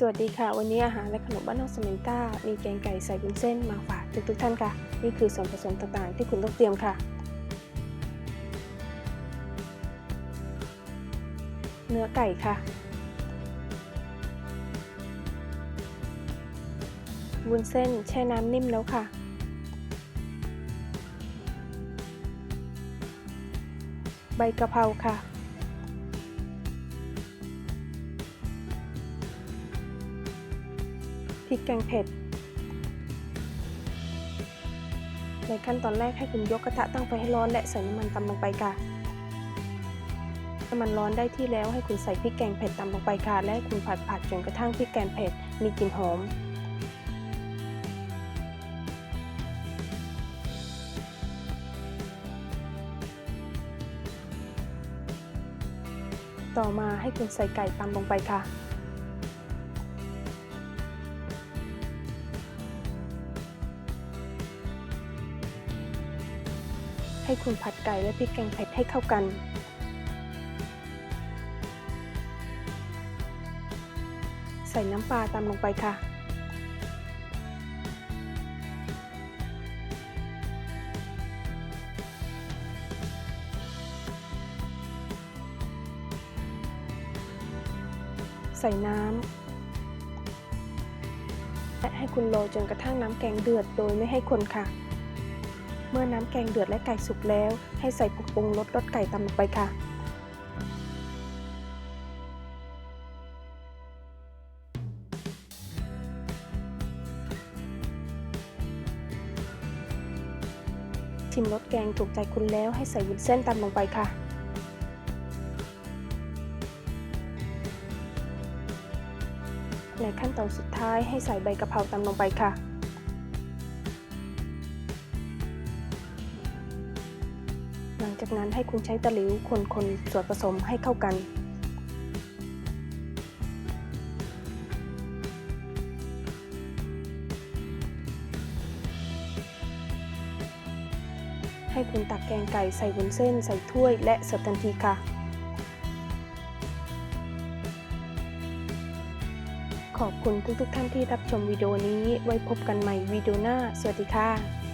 สวัสดีค่ะ วันนี้อาหารและขนมบ้านนอกสเมนต้า มีแกงไก่ใส่วุ้นเส้นมาฝากทุกๆท่านค่ะ นี่คือส่วนผสมต่างๆ ที่คุณต้องเตรียมค่ะ เนื้อไก่ค่ะ วุ้นเส้นแช่น้ำนิ่มแล้วค่ะ ใบกะเพราค่ะ พริกแกงเผ็ด ในขั้นตอนแรกให้คุณยกกระทะตั้งไฟให้ร้อนและใส่น้ำมันตำลงไปค่ะน้ำมันร้อนได้ที่แล้วให้คุณใส่พริกแกงเผ็ดตำลงไปค่ะ และให้คุณผัดผัดจนกระทั่งพริกแกงเผ็ดมีกลิ่นหอมต่อมาให้คุณใส่ไก่ตำลงไปค่ะ ให้คุณผัดไก่และพริกแกงเผ็ดให้เข้ากัน ใส่น้ำปลาตามลงไปค่ะ ใส่น้ำและให้คุณโรยจนกระทั่งน้ำแกงเดือดโดยไม่ให้คนค่ะ เมื่อน้ำแกงเดือดและไก่สุกแล้ว ให้ใส่ผงปรุงรสรสไก่ตามลงไปค่ะ ชิมรสแกงถูกใจคุณแล้วให้ใส่วุ้นเส้นตามลงไปค่ะในขั้นตอนสุดท้ายให้ใส่ใบกะเพราตามลงไปค่ะ จากนั้นให้คุณใช้ตะหลิวคนๆส่วนผสมให้เข้ากัน ให้คุณตักแกงไก่ใส่วุ้นเส้นใส่ถ้วยและเสิร์ฟทันทีค่ะ ขอบคุณทุกๆทท่านที่รับชมวิดีโอนี้ไว้พบกันใหม่วิดีโอหน้า สวัสดีค่ะ